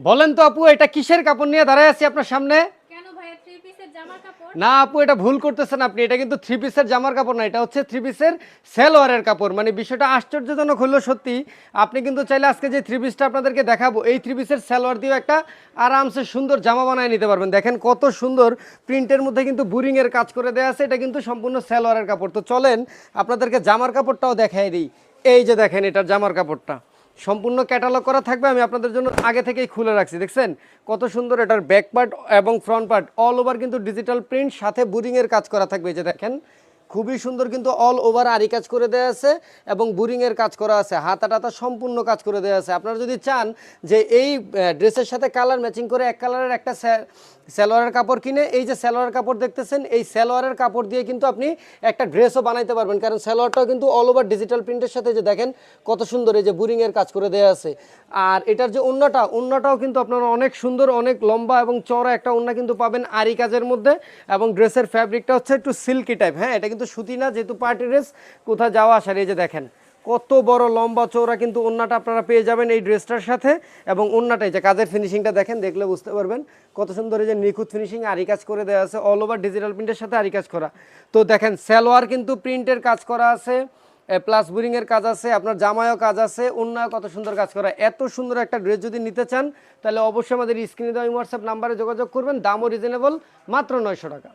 বলেন তো আপু এটা কিসের কাপড় নিয়ে দাঁড়ায় আছি আপনার সামনে? না আপু এটা ভুল করতেছেন আপনি। এটা কিন্তু থ্রি পিসের জামার কাপড় না এটা হচ্ছে থ্রি পিসের সেলোয়ারের কাপড়। মানে বিষয়টা আশ্চর্যজনক হলো সত্যি। আপনি কিন্তু চাইলে আজকে যে থ্রি পিসটা আপনাদেরকে দেখাবো এই থ্রি পিসের সেলোয়ার দিয়েও একটা আরামসে সুন্দর জামা বানায় নিতে পারবেন। দেখেন কত সুন্দর প্রিন্টের মধ্যে কিন্তু বুরিংয়ের কাজ করে দেওয়া আছে এটা কিন্তু সম্পূর্ণ সেলোয়ারের কাপড়। তো চলেন আপনাদেরকে জামার কাপড়টাও দেখাই দিই। এই যে দেখেন এটার জামার কাপড়টা। সম্পূর্ণ ক্যাটালগ করা থাকবে, আমি আপনাদের জন্য আগে থেকেই খুলে রাখছি, দেখছেন? কত সুন্দর এটার ব্যাক পার্ট এবং ফ্রন্ট পার্ট অল ওভার কিন্তু ডিজিটাল প্রিন্ট সাথে বুরিংয়ের কাজ করা থাকবে যে দেখেন খুবই সুন্দর কিন্তু অল ওভার আরি কাজ করে দেওয়া আছে এবং বুরিং এর কাজ করা আছে, হাতা টাতা সম্পূর্ণ কাজ করে দেওয়া আছে। আপনারা যদি চান যে এই ড্রেসের সাথে কালার ম্যাচিং করে এক কালারের একটা সালোয়ারের কাপড় কিনে, এই যে সালোয়ারের কাপড় দেখতেছেন, এই সালোয়ারের কাপড় দিয়ে কিন্তু আপনি একটা ড্রেসও বানাইতে পারবেন। কারণ সালোয়ারটাও কিন্তু অল ওভার ডিজিটাল প্রিন্টের সাথে যে দেখেন কত সুন্দর এই যে বুরিং এর কাজ করে দেওয়া আছে। আর এটার যে উন্নাটা, উন্নাটাও কিন্তু আপনারা অনেক সুন্দর, অনেক লম্বা এবং চওড়া একটা উন্না কিন্তু পাবেন আরি কাজের মধ্যে এবং ড্রেসের ফ্যাব্রিকটা হচ্ছে একটু সিল্কি টাইপ হ্যাঁ? এটা কিন্তু সুতি না, যেহেতু পার্টি ড্রেস, কোথাও যাওয়া আসার এই যে দেখেন, কত বড় লম্বা চৌড়া কিন্তু ওন্নাটা আপনারা পেয়ে যাবেন এই ড্রেসটার সাথে। এবং ওন্নাটাই যে কাজের ফিনিশিংটা দেখেন, দেখলে বুঝতে পারবেন কত সুন্দর যে নিখুঁত ফিনিশিং আরি কাজ করে দেওয়া আছে অল ওভার ডিজিটাল প্রিন্টের সাথে আরি কাজ করা। তো দেখেন, সালোয়ার কিন্তু প্রিন্টের কাজ করা আছে প্লাস বুরিং এর কাজ আছে, আপনার জামায়ও কাজ আছে অন্যায় কত সুন্দর কাজ করা। এত সুন্দর একটা ড্রেস যদি নিতে চান, তাহলে অবশ্যই আমাদের স্ক্রিনে দেওয়া হোয়াটসঅ্যাপ নাম্বারে যোগাযোগ করবেন, দামও রিজনেবল মাত্র নয়শো টাকা।